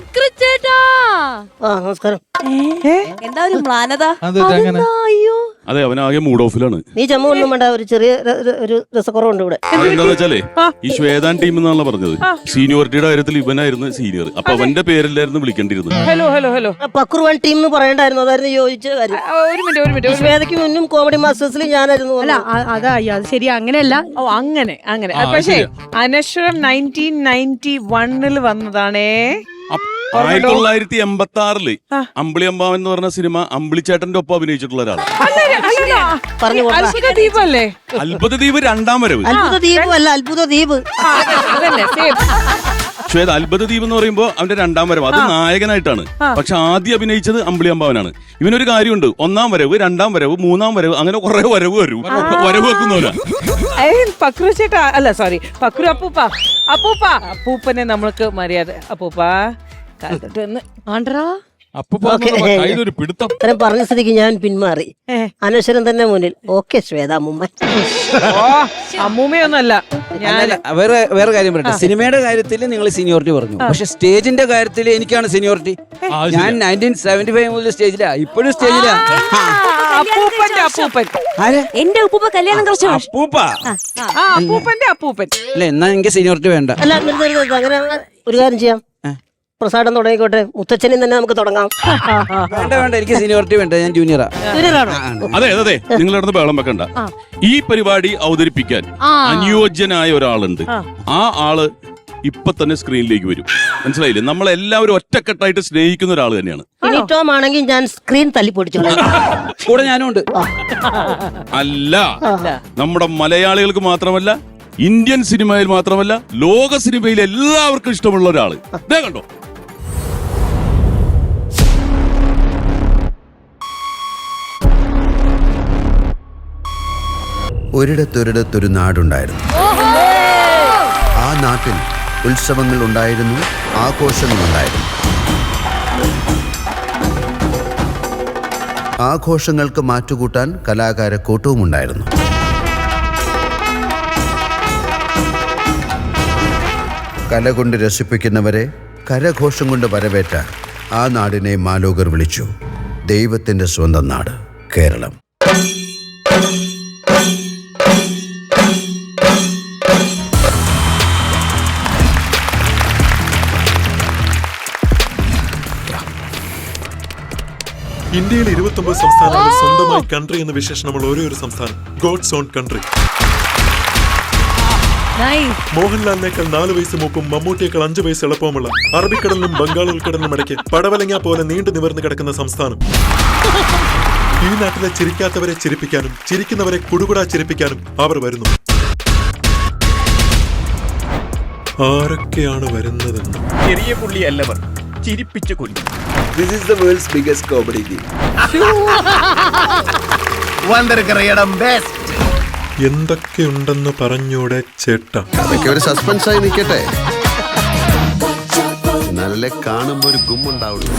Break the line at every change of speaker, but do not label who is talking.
പക്രുച്ചേട്ടാ
ആ നമസ്കാരം.
എന്താ ഒരു മ്ലാനത?
അതെന്താ അങ്ങനെ?
അയ്യോ
അതെ അവനാകെ മൂഡ് ഓഫിലാണ്
നീ ചമ്മ ഒന്നും വേണ്ട ഒരു ചെറിയ ര- ര- ഒരു രസക്കുറവുണ്ട് ഇവിടെ.
എന്താന്ന് വെച്ചാലേ ഈ ശ്വേതാൻ ടീം എന്നാണല്ലോ പറഞ്ഞത്. സീനിയോറിറ്റിയുടെ കാര്യത്തിൽ ഇവനായിരുന്നു സീനിയർ അപ്പൊ അവന്റെ പേരില്ലായിരുന്നു വിളിക്കേണ്ടിരുന്നത്
ഹലോ ഹലോ ഹലോ.
പക്രുവൺ ടീം എന്ന് പറയണ്ടായിരുന്നു അതായിരുന്നു യോജിച്ച കാര്യം.
ആ, ഒരു മിനിറ്റ് ഒരു മിനിറ്റ്
ശ്വേതയ്ക്ക് മുന്നും കോമഡി മാസ്റ്റേഴ്സിൽ ഞാനായിരുന്നു
അല്ല. അ- അതാ അയ്യോ, അത് ശരി അങ്ങനെയല്ല.
ഓ അങ്ങനെ അങ്ങനെ.
ആ,
പക്ഷേ. അനശ്വരം നയന്റീൻ നയന്റി വണ്ണിൽ വന്നതാണേ.
ആയിരത്തി തൊള്ളായിരത്തി എൺപത്തി
ആറിൽ.
അമ്പിളി അമ്പാവൻ എന്ന് പറഞ്ഞ സിനിമ അമ്പിളിച്ചേട്ടന്റെ ഒപ്പം അഭിനയിച്ചിട്ടുള്ള ഒരാളാണ്.
അത്ഭുത
ദ്വീപ് രണ്ടാം വരവ്.
അത്ഭുത ദ്വീപ് അല്ല അത്ഭുത ദ്വീപ്.
ശ്വേത അത്ഭുത ദ്വീപ് എന്ന് പറയുമ്പോൾ അവന്റെ രണ്ടാം വരവ്. അത് നായകനായിട്ടാണ്. പക്ഷെ ആദ്യം അഭിനയിച്ചത് അമ്പിളി അമ്പാവനാണ്. ഇവനൊരു കാര്യമുണ്ട്. ഒന്നാം വരവ് രണ്ടാം വരവ് മൂന്നാം വരവ് അങ്ങനെ കുറെ വരവ് വരും. വരവ് വെക്കുന്നവനാ.
ഏയ്, പക്രു ചേട്ടാ അല്ല സോറി പക്രു അപ്പൂപ്പ. അപ്പൂപ്പ. അപ്പൂപ്പനെ നമ്മൾക്ക് മര്യാദ അപ്പൂപ്പ കണ്ടിട്ട് ഒന്ന്
ആണ്ട്രാ
അപ്പൊ കയ്യിലൊരു പിടുത്തം.
അത്രയും പറഞ്ഞ സ്ഥിതിക്ക് ഞാൻ പിന്മാറി.
അനശ്വരം
അനശ്വരൻ തന്നെ മുന്നിൽ. ഓക്കെ ശ്വേത മുമ്മ
ഓ
അല്ല, വേറെ വേറെ കാര്യം പറയട്ടെ. സിനിമയുടെ കാര്യത്തിൽ നിങ്ങൾ സീനിയോറിറ്റി പറഞ്ഞു. പക്ഷെ സ്റ്റേജിന്റെ കാര്യത്തിൽ എനിക്കാണ് സീനിയോറിറ്റി ഞാൻ നയന്റീൻ സെവന്റി ഫൈവ് മുതൽ സ്റ്റേജിലാ. ഇപ്പോഴും സ്റ്റേജിലാ.
അപ്പൂപ്പന്റെ അപ്പൂപ്പൻ.
ആരെ?
എന്റെ ഉപ്പുപ്പ കല്യാണം കുറച്ച്
അപ്പൂപ്പ?
അപ്പൂപ്പന്റെ അപ്പൂപ്പൻ.
അല്ല എന്നാ എനിക്ക് സീനിയോറിറ്റി വേണ്ട.
അല്ല ഒരു കാര്യം ചെയ്യാം. പ്രസാദം തുടങ്ങിക്കോട്ടെ. മുത്തച്ഛനും തന്നെ നമുക്ക് തുടങ്ങാം.
വേണ്ട വേണ്ട എനിക്ക് സീനിയോറിറ്റി വേണ്ട ഞാൻ ജൂനിയറാ
ജൂനിയറാണോ
അതെ അതെ നിങ്ങളടുത്ത് നിങ്ങൾ ബഹളം വെക്കണ്ട. ഈ പരിപാടി അവതരിപ്പിക്കാൻ. അനുയോജ്യനായ ഒരാളുണ്ട്. ആ. ആൾ ഇപ്പൊ തന്നെ സ്ക്രീനിലേക്ക് വരും. മനസ്സിലായില്ലേ? നമ്മളെല്ലാവരും ഒറ്റക്കെട്ടായിട്ട് സ്നേഹിക്കുന്ന ഒരാൾ തന്നെയാണ്.
ടോം ആണെങ്കിൽ ഞാൻ സ്ക്രീൻ തല്ലി പൊടിച്ചോളാം.
കൂടെ ഞാനും ഉണ്ട്.
അല്ല. നമ്മുടെ മലയാളികൾക്ക് മാത്രമല്ല ഇന്ത്യൻ സിനിമയിൽ മാത്രമല്ല ലോക സിനിമയിൽ എല്ലാവർക്കും ഇഷ്ടമുള്ള ഒരാൾ. ദേ കണ്ടോ?
ഒരിടത്തൊരിടത്തൊരു നാടുണ്ടായിരുന്നു. ആ നാട്ടിൽ ഉത്സവങ്ങൾ ഉണ്ടായിരുന്നു ആഘോഷങ്ങളുണ്ടായിരുന്നു ആഘോഷങ്ങൾക്ക് മാറ്റുകൂട്ടാൻ കലാകാര കൂട്ടവും ഉണ്ടായിരുന്നു. കല കൊണ്ട് രസിപ്പിക്കുന്നവരെ കരഘോഷം കൊണ്ട് വരവേറ്റാൻ ആ നാടിനെ മാലോകർ വിളിച്ചു. ദൈവത്തിന്റെ സ്വന്തം നാട് കേരളം.
ഇന്ത്യയിൽ ഇരുപത്തൊമ്പത് സംസ്ഥാനങ്ങൾ സ്വന്തമായി കൺട്രി എന്ന വിശേഷണമുള്ള ഒരേ ഒരു സംസ്ഥാനം ഗോഡ്സ് ഓൺ കൺട്രി മോഹൻലാലിനേക്കാൾ നാല് വയസ്സ് മൂപ്പും മമ്മൂട്ടിയേക്കാൾ അഞ്ചു വയസ്സ് എളുപ്പവുമുള്ള അറബിക്കടലിനും ബംഗാൾ ഉൾക്കടലിനും ഇടയ്ക്ക് പടവലങ്ങ പോലെ നീണ്ടു നിവർന്നു കിടക്കുന്ന സംസ്ഥാനം. ഈ നാട്ടിലെ ചിരിക്കാത്തവരെ ചിരിപ്പിക്കാനും ചിരിക്കുന്നവരെ കുടുകുടാ ചിരിപ്പിക്കാനും അവർ വരുന്നു. ആരൊക്കെയാണ് വരുന്നതെന്ന്?
ചെറിയ പുള്ളിയല്ലവർ ചിരിപ്പിച്ചു കൊല്ലും
this is the world's biggest comedy എന്തൊക്കെ
എന്തൊക്കെയുണ്ടെന്ന് പറഞ്ഞൂടെ ചേട്ടാ?
അതൊക്കെ ഒരു സസ്പെൻസ് ആയി നിൽക്കട്ടെ. നല്ല കാണുമ്പോൾ ഒരു ഗുമ്മുണ്ടാവുള്ളൂ.